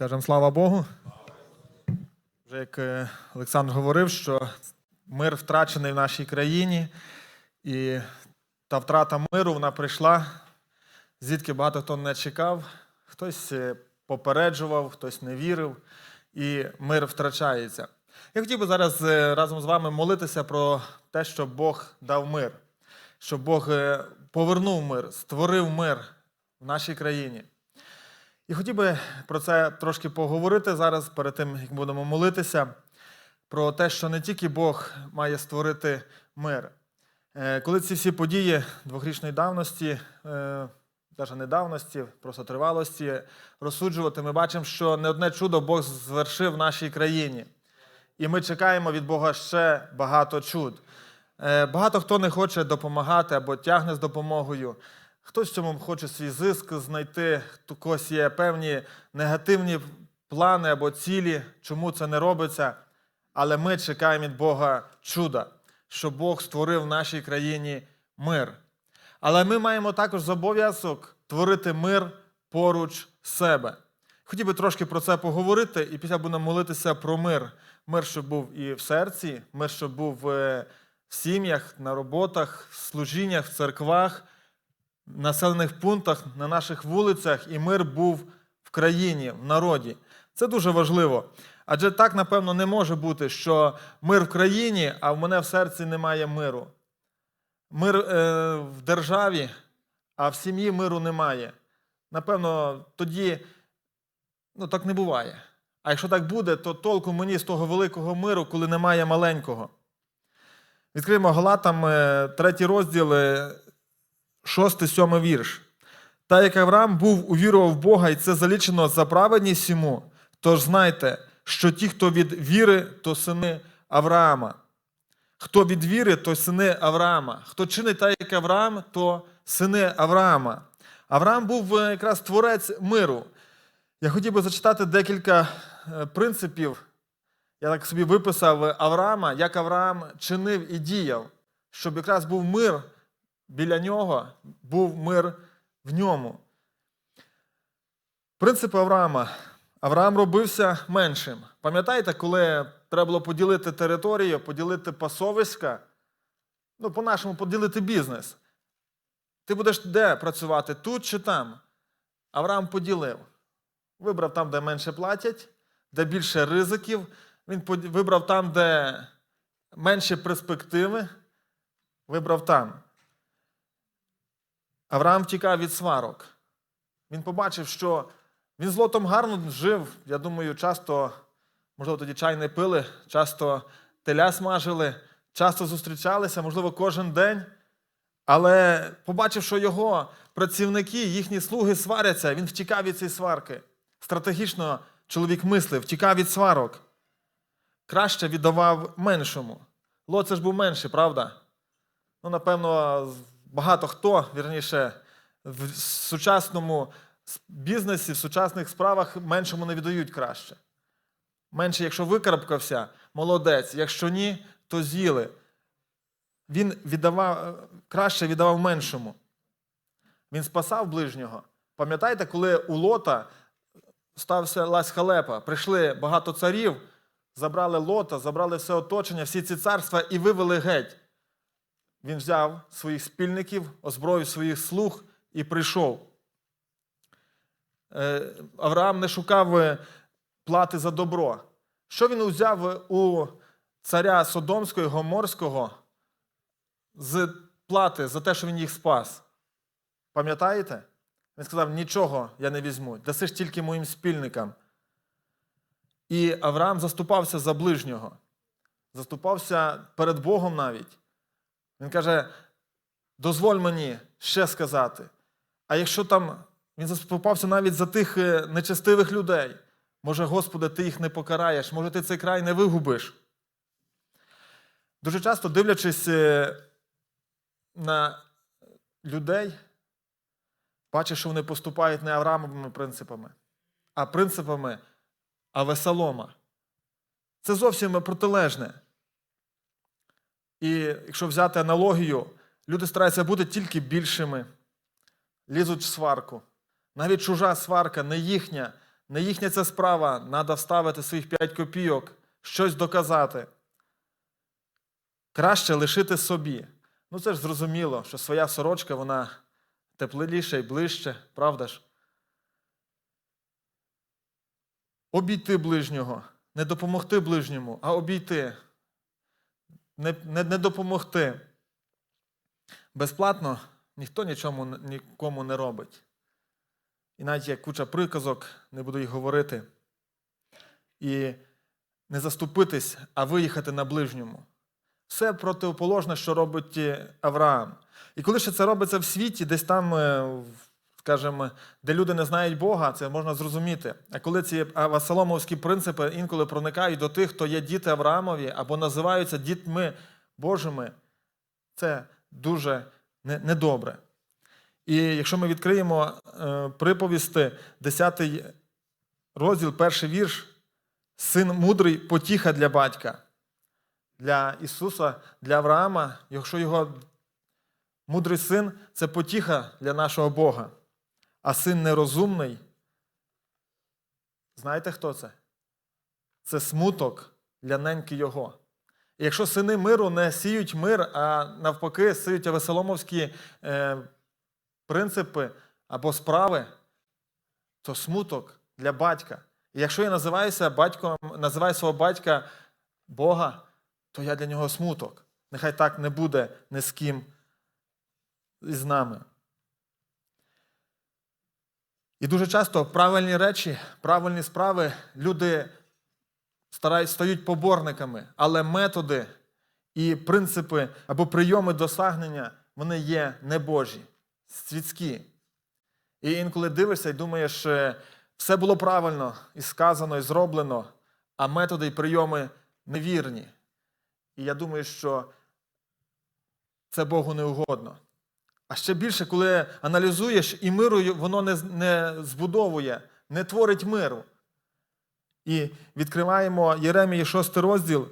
Скажемо слава Богу. Вже як е, Олександр говорив, що мир втрачений в нашій країні, і та втрата миру вона прийшла, звідки багато хто не чекав, хтось е, попереджував, хтось не вірив, і мир втрачається. Я хотів би зараз е, разом з вами молитися про те, щоб Бог дав мир, щоб Бог повернув мир, створив мир в нашій країні. І хотів би про це трошки поговорити зараз, перед тим, як будемо молитися, про те, що не тільки Бог має створити мир. Е, Коли ці всі події двохрічної давності, навіть не давності, просто тривалості, розсуджувати, ми бачимо, що не одне чудо Бог звершив в нашій країні. І ми чекаємо від Бога ще багато чуд. Е, Багато хто не хоче допомагати або тягне з допомогою. Хтось в цьому хоче свій зиск знайти, у когось є певні негативні плани або цілі, чому це не робиться. Але ми чекаємо від Бога чуда, що Бог створив в нашій країні мир. Але ми маємо також зобов'язок творити мир поруч себе. Хотів би трошки про це поговорити, і після будемо молитися про мир. Мир, щоб був і в серці, мир, щоб був е, в сім'ях, на роботах, в служіннях, в церквах, населених пунктах, на наших вулицях, і мир був в країні, в народі. Це дуже важливо. Адже так, напевно, не може бути, що мир в країні, а в мене в серці немає миру. Мир е, в державі, а в сім'ї миру немає. Напевно, тоді ну, так не буває. А якщо так буде, то толку мені з того великого миру, коли немає маленького. Відкриємо Галатам, е, третій розділ, е, шостий, сьомий вірш. Та як Авраам був увірував Бога, і це залічено за праведність йому, тож знайте, що ті, хто від віри, то сини Авраама. Хто від віри, то сини Авраама. Хто чинить так, як Авраам, то сини Авраама. Авраам був е, якраз творець миру. Я хотів би зачитати декілька е, принципів. Я так собі виписав Авраама, як Авраам чинив і діяв, щоб якраз був мир біля нього, був мир в ньому. Принцип Авраама. Авраам робився меншим. Пам'ятаєте, коли треба було поділити територію, поділити пасовиська, ну, по-нашому поділити бізнес. Ти будеш де працювати, тут чи там? Авраам поділив. Вибрав там, де менше платять, де більше ризиків. Він вибрав там, де менше перспективи. Вибрав там. Авраам втікав від сварок. Він побачив, що він з лотом гарно жив. Я думаю, часто, можливо, тоді чай не пили, часто теля смажили, часто зустрічалися, можливо, кожен день. Але побачив, що його працівники, їхні слуги сваряться, він втікав від цієї сварки. Стратегічно чоловік мислив, втікав від сварок. Краще віддавав меншому. Лот це ж був менший, правда? Ну, напевно, багато хто, вірніше, в сучасному бізнесі, в сучасних справах меншому не віддають краще. Менше, якщо викарабкався, молодець. Якщо ні, то з'їли. Він віддавав, краще віддавав меншому. Він спасав ближнього. Пам'ятаєте, коли у Лота стався лась халепа, прийшли багато царів, забрали Лота, забрали все оточення, всі ці царства і вивели геть. Він взяв своїх спільників, озброїв своїх слуг і прийшов. Е, Авраам не шукав е, плати за добро. Що він узяв у царя Содомського і Гоморського з плати за те, що він їх спас? Пам'ятаєте? Він сказав: нічого я не візьму, даси ж тільки моїм спільникам. І Авраам заступався за ближнього, заступався перед Богом навіть. Він каже: дозволь мені ще сказати. А якщо там він заступався навіть за тих е, нечестивих людей, може, Господи, ти їх не покараєш, може, ти цей край не вигубиш. Дуже часто дивлячись е, на людей, бачиш, що вони поступають не Авраамовими принципами, а принципами Авесалома. Це зовсім протилежне. І якщо взяти аналогію, люди стараються бути тільки більшими, лізуть в сварку. Навіть чужа сварка, не їхня, Не їхня це справа, треба вставити своїх 5 копійок, щось доказати. Краще лишити собі. Ну це ж зрозуміло, що своя сорочка, вона тепліша і ближче, правда ж? Обійти ближнього, не допомогти ближньому, а обійти, не, не, не допомогти. Безплатно ніхто нічому, нікому не робить. І навіть є куча приказок, не буду їх говорити. І не заступитись, а виїхати на ближньому. Все противоположне, що робить е, Авраам. І коли ще це робиться в світі, десь там, е, в- скажімо, де люди не знають Бога, це можна зрозуміти. А коли ці авасаломовські принципи інколи проникають до тих, хто є діти Авраамові або називаються дітьми Божими, це дуже недобре. І якщо ми відкриємо е, приповісти, 10 розділ, перший вірш, син мудрий потіха для батька. Для Ісуса, для Авраама, якщо його мудрий син це потіха для нашого Бога. А син нерозумний, знаєте хто це? Це смуток для неньки його. І якщо сини миру не сіють мир, а навпаки, сіють авесоломовські е, принципи або справи, то смуток для батька. І якщо я називаюся батьком, називаю свого батька Бога, то я для нього смуток. Нехай так не буде ні з ким із нами. І дуже часто правильні речі, правильні справи люди старають, стають поборниками, але методи і принципи або прийоми досягнення вони є небожі, світські. І інколи дивишся і думаєш, е, все було правильно і сказано, і зроблено, а методи і прийоми невірні. І я думаю, що це Богу не угодно. А ще більше, коли аналізуєш, і миру воно не, не збудовує, не творить миру. І відкриваємо Єремії 6 розділ,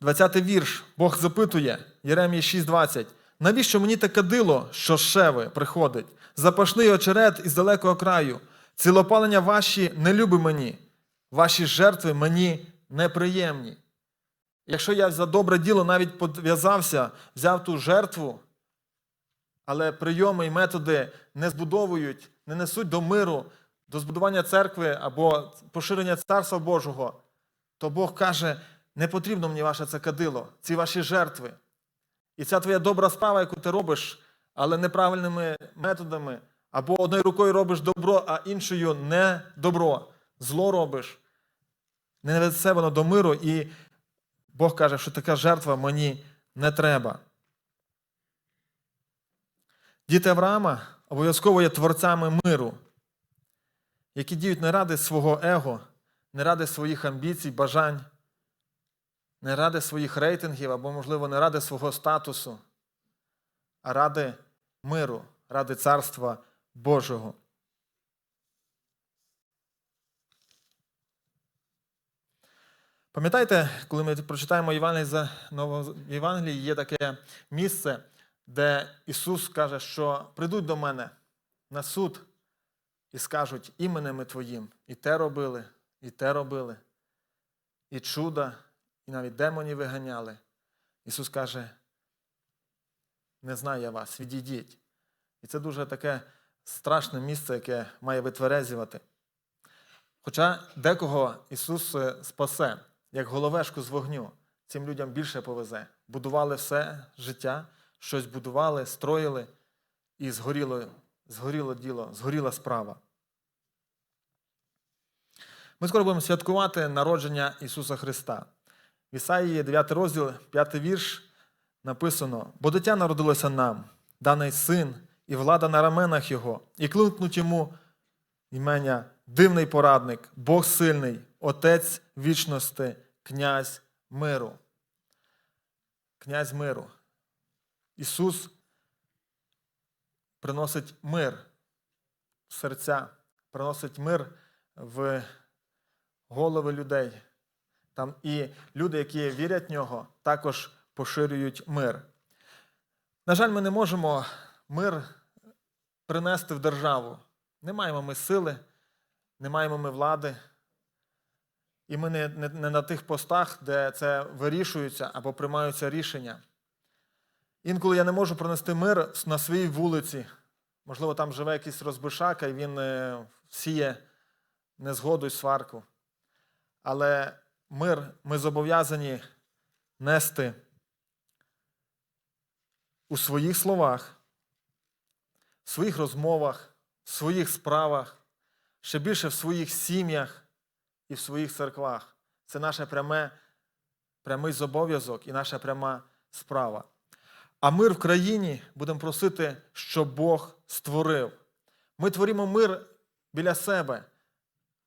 20 вірш. Бог запитує, Єремії 6,20. Навіщо мені те кадило, що з шеви приходить? Запашний очерет із далекого краю. Цілопалення ваші не люби мені, ваші жертви мені неприємні. Якщо я за добре діло навіть подв'язався, взяв ту жертву, але прийоми і методи не збудовують, не несуть до миру, до збудування церкви або поширення царства Божого, то Бог каже, не потрібно мені ваше це кадило, ці ваші жертви. І ця твоя добра справа, яку ти робиш, але неправильними методами, або одною рукою робиш добро, а іншою не добро, зло робиш, не несе воно до миру, і Бог каже, що така жертва мені не треба. Діти Авраама обов'язково є творцями миру, які діють не ради свого его, не ради своїх амбіцій, бажань, не ради своїх рейтингів або, можливо, не ради свого статусу, а ради миру, ради царства Божого. Пам'ятаєте, коли ми прочитаємо Євангелії за Ново- Євангелії, є таке місце, де Ісус каже, що прийдуть до мене на суд і скажуть іменем Твоїм, і те робили, і те робили, і чуда, і навіть демонів виганяли. Ісус каже, не знаю я вас, відійдіть. І це дуже таке страшне місце, яке має витверезювати. Хоча декого Ісус е, спасе, як головешку з вогню, цим людям більше повезе. Будували все життя, щось будували, строїли, і згоріло, згоріло діло, згоріла справа. Ми скоро будемо святкувати народження Ісуса Христа. В Ісаїї 9 розділ, 5 вірш написано: Бо дитя народилося нам, даний син, і влада на раменах Його, і кликнуть йому імення дивний порадник, Бог сильний, Отець вічності, князь миру. Князь миру. Ісус приносить мир в серця, приносить мир в голови людей. Там і люди, які вірять в нього, також поширюють мир. На жаль, ми не можемо мир принести в державу. Не маємо ми сили, не маємо ми влади. І ми не, не, не на тих постах, де це вирішується або приймаються рішення. Інколи я не можу пронести мир на своїй вулиці. Можливо, там живе якийсь розбишака, і він е, сіє незгоду й сварку. Але мир ми зобов'язані нести у своїх словах, в своїх розмовах, в своїх справах, ще більше в своїх сім'ях і в своїх церквах. Це наше пряме, прямий зобов'язок і наша пряма справа. А мир в країні будемо просити, щоб Бог створив. Ми творимо мир біля себе,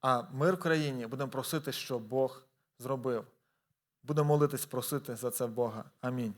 а мир в країні будемо просити, щоб Бог зробив. Будемо молитись, просити за це Бога. Амінь.